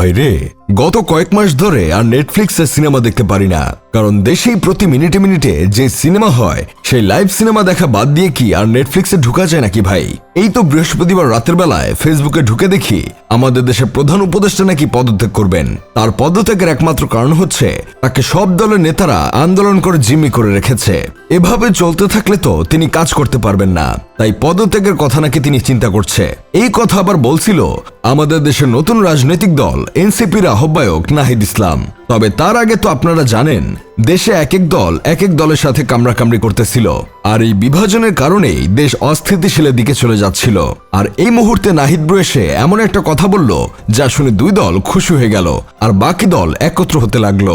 ভাই রে গত কয়েক মাস ধরে আর নেটফ্লিক্সে সিনেমা দেখতে পারি না। কারণ দেশেই প্রতি মিনিটে মিনিটে যে সিনেমা হয়, সেই লাইভ সিনেমা দেখা বাদ দিয়ে কি আর নেটফ্লিক্সে ঢুকা যায় নাকি ভাই? এই তো বৃহস্পতিবার রাতের বেলায় ফেসবুকে ঢুকে দেখি আমাদের দেশের প্রধান উপদেষ্টা নাকি পদত্যাগ করবেন। তার পদত্যাগের একমাত্র কারণ হচ্ছে, তাকে সব দলের নেতারা আন্দোলন করে জিম্মি করে রেখেছে। এভাবে চলতে থাকলে তো তিনি কাজ করতে পারবেন না। তাই পদত্যাগের কথা নাকি তিনি চিন্তা করছে। এই কথা আবার বলছিল আমাদের দেশের নতুন রাজনৈতিক দল এনসিপির আহ্বায়ক নাহিদ ইসলাম। তবে তার আগে তো আপনারা জানেন, দেশে এক এক দল এক এক দলের সাথে কামড়াকামড়ি করতেছিল। আর এই বিভাজনের কারণেই দেশ অস্থিতিশীলের দিকে চলে যাচ্ছিল। আর এই মুহূর্তে নাহিদ ব্রু এসে এমন একটা কথা বলল, যা শুনে দুই দল খুশি হয়ে গেল আর বাকি দল একত্র হতে লাগল।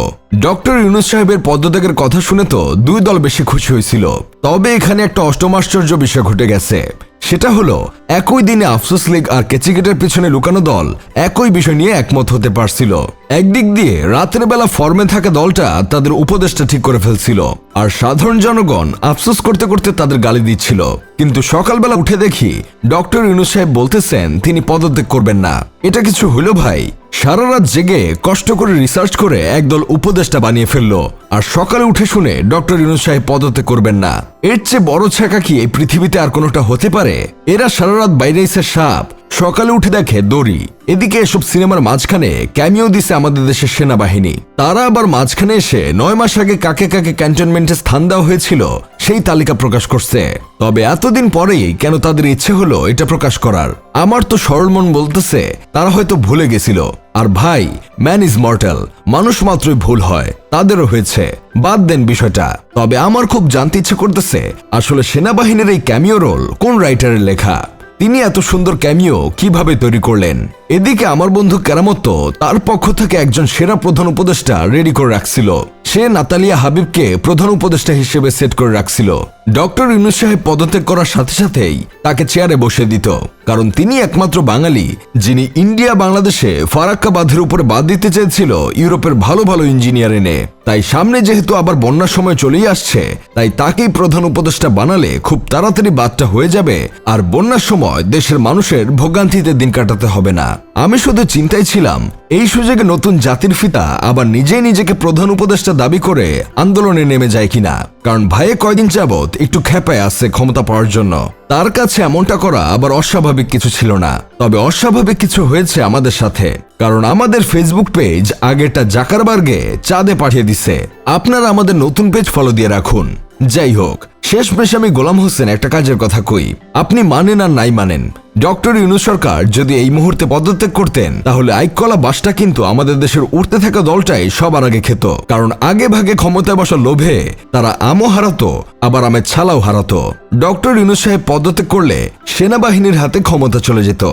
ডক্টর ইউনুস সাহেবের পদত্যাগের কথা শুনে তো দুই দল বেশি খুশি হয়েছিল। তবে এখানে একটা অষ্টমাশ্চর্য বিষয় ঘটে গেছে। সেটা হলো, একই দিনে আফসোস লীগ আর কেচিকেটের পিছনে লুকানো দল একই বিষয় নিয়ে একমত হতে পারছিল। একদিক দিয়ে রাতের বেলা ফর্মে থাকা দলটা তাদের উপদেশটা ঠিক করে ফেলছিল। আর সাধারণ জনগণ আফসোস করতে করতে তাদের গালি দিচ্ছিল। কিন্তু সকালবেলা উঠে দেখি ডক্টর ইউনুস সাহেব বলতেছেন, তিনি পদত্যাগ করবেন না। এটা কিছু হলো ভাই। সারা রাত জেগে কষ্ট করে রিসার্চ করে একদল উপদেষ্টা বানিয়ে ফেলল। আর সকালে উঠে শুনে ডক্টর ইউনুস সাহেব পদত্যাগ করবেন না। এর চেয়ে বড় ছাকা কি এই পৃথিবীতে আর কোনোটা হতে পারে? এরা সারা রাত বাইরে এসে সাপ, সকালে উঠে দেখে দড়ি। এদিকে এসব সিনেমার মাঝখানে ক্যামিও দিছে আমাদের দেশের সেনাবাহিনী। তারা আবার মাঝখানে এসে নয় মাস আগে কাকে কাকে ক্যান্টনমেন্টে স্থান দেওয়া হয়েছিল সেই তালিকা প্রকাশ করছে। তবে এতদিন পরেই কেন তাদের ইচ্ছে হলো এটা প্রকাশ করার? আমার তো সরল মন বলতেছে, তারা হয়তো ভুলে গেছিল। আর ভাই, ম্যান ইজ মর্টাল, মানুষ মাত্রই ভুল হয়, তাদেরও হয়েছে। বাদ দেন বিষয়টা। তবে আমার খুব জানতে ইচ্ছে করতেছে, আসলে সেনাবাহিনীর এই ক্যামিও রোল কোন রাইটারের লেখা? তিনি এত সুন্দর ক্যামিও কীভাবে তৈরি করলেন? এদিকে আমার বন্ধু কেরামত তার পক্ষ থেকে একজন সেরা প্রধান উপদেষ্টা রেডি করে রাখছিল। সে নাতালিয়া হাবিবকে প্রধান উপদেষ্টা হিসেবে সেট করে রাখছিল। ডক্টর ইউনুস সাহেব পদত্যাগ করার সাথে সাথেই তাকে চেয়ারে বসে দিত, কারণ তিনি একমাত্র বাঙালি যিনি ইন্ডিয়া বাংলাদেশে ফারাক্কা বাঁধের উপরে বাদ দিতে চেয়েছিল ইউরোপের ভালো ভালো ইঞ্জিনিয়ার এনে। তাই সামনে যেহেতু আবার বন্যার সময় চলেই আসছে, তাই তাকেই প্রধান উপদেষ্টা বানালে খুব তাড়াতাড়ি বাদটা হয়ে যাবে আর বন্যার সময় দেশের মানুষের ভোগান্তিতে দিন কাটাতে হবে না। আমি শুধু চিন্তায় ছিলাম, এই সুযোগে নতুন জাতির ফিতা আবার নিজেই নিজেকে প্রধান উপদেষ্টা দাবি করে আন্দোলনে নেমে যায় কিনা, কারণ ভাইয়ে কয়দিন যাবৎ একটু খেপায় আসছে ক্ষমতা পাওয়ার জন্য। তার কাছে এমনটা করা আবার অস্বাভাবিক কিছু ছিল না। তবে অস্বাভাবিক কিছু হয়েছে আমাদের সাথে। কারণ আমাদের ফেসবুক পেজ আগেরটা জাকারবার্গে চাঁদে পাঠিয়ে দিছে। আপনারা আমাদের নতুন পেজ ফলো দিয়ে রাখুন। যাই হোক শেষ মেশ আমি গোলাম হোসেন একটা কাজের কথা কই। আপনি মানেন আর নাই মানেন। ডক্টর ইউনুস সরকার যদি এই মুহূর্তে পদত্যাগ করতেন, তাহলে আইকলা বাসটা কিন্তু আমাদের দেশের উঠতে থাকা দলটাই সবার আগে খেত। কারণ আগে ভাগে ক্ষমতায় বসা লোভে তারা আমও হারাতো, আবার আমের ছালাও হারাতো। ডক্টর ইউনুস সাহেব পদত্যাগ করলে সেনাবাহিনীর হাতে ক্ষমতা চলে যেত।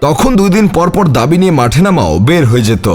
তখন দুই দিন পর পর দাবি নিয়ে মাঠে নামাও বের হয়ে যেত।